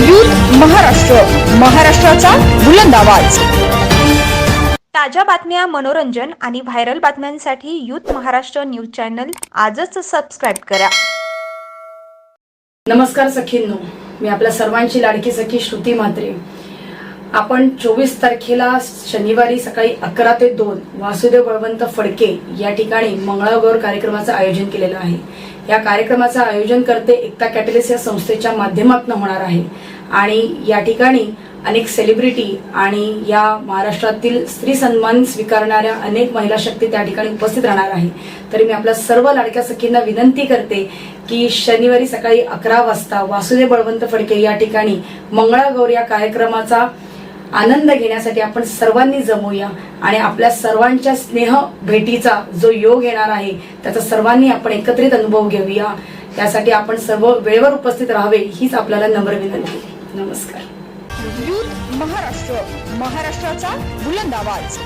Youth Maharashtra महाराष्ट्राचा बुलंद आवाज. ताज्या बातम्या मनोरंजन आणि व्हायरल बातम्यांसाठी युथ महाराष्ट्र न्यूज चॅनल आजच सबस्क्राईब करा. नमस्कार सखींनो मी आपल्या सर्वांची लाडकी सखी श्रुती म्हात्रे. आपण चोवीस तारखेला शनिवारी सकाळी अकरा ते दोन वासुदेव बळवंत फडके या ठिकाणी मंगळागौर कार्यक्रमाचं आयोजन केलेलं आहे. या कार्यक्रमाचं आयोजन करते एकता कॅटलिस या संस्थेच्या माध्यमातून होणार आहे. आणि या ठिकाणी अनेक सेलिब्रिटी आणि या महाराष्ट्रातील स्त्री सन्मान स्वीकारणाऱ्या अनेक महिला शक्ती त्या ठिकाणी उपस्थित राहणार आहे. तरी मी आपल्या सर्व लाडक्या सखींना विनंती करते की शनिवारी सकाळी अकरा वाजता वासुदेव बळवंत फडके या ठिकाणी मंगळागौर या कार्यक्रमाचा आनंद घेण्यासाठी आपण सर्वांनी जमूया आणि आपल्या सर्वांच्या स्नेह भेटीचा जो योग येणार आहे त्याचा सर्वांनी आपण एकत्रित अनुभव घेऊया. त्यासाठी आपण सर्व वेळेवर उपस्थित राहावे हीच आपल्याला नम्र विनंती. नमस्कार. महाराष्ट्र महाराष्ट्राचा बुलंद आवाज.